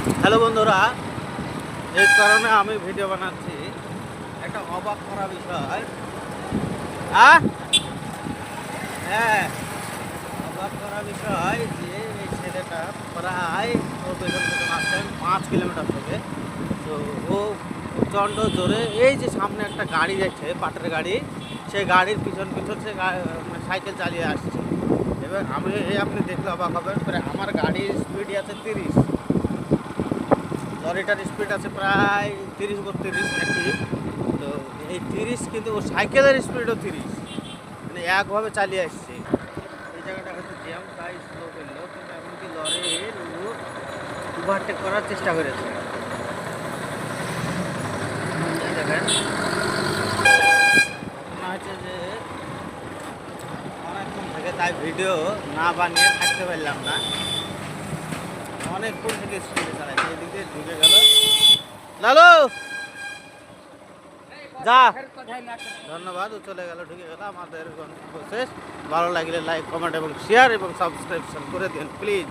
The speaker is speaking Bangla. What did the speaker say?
হ্যালো বন্ধুরা, এই কারণে আমি ভিডিও বানাচ্ছি। একটা অবাক করা বিষয়। আহ? হ্যাঁ অবাক করা বিষয় যে এই ছেলেটা প্রায় ওর পেছন আসছেন পাঁচ কিলোমিটার থেকে। তো ও প্রচণ্ড জোরে, এই যে সামনে একটা গাড়ি যাচ্ছে পাটের গাড়ি, সেই গাড়ির পিছন পিছন সে মানে সাইকেল চালিয়ে আসছে। এবার আমি আপনি দেখলে অবাক হবেন আমার গাড়ির স্পিড আছে তিরিশ। লরিটার স্পিড আছে প্রায় তিরিশ বত্রিশ একটি তো এই তিরিশ কিন্তু সাইকেলের স্পিডও তিরিশ। মানে একভাবে চালিয়ে আসছে। এই জায়গাটা হয়তো জ্যাম তাই স্লো করল কিন্তু এমনকি ওভারটেক করার চেষ্টা করেছে। ঘটনা হচ্ছে যে অনেকক্ষণ থেকে তাই ভিডিও না বানিয়ে থাকতে পারলাম না। অনেকক্ষণ থেকে স্পিডে চালাইছে। লালু! যা। ধন্যবাদ, ও চলে গেল, ঢুকে গেল। আমাদের শেষ। ভালো লাগলে লাইক কমেন্ট এবং শেয়ার এবং সাবস্ক্রিপশন করে দিন প্লিজ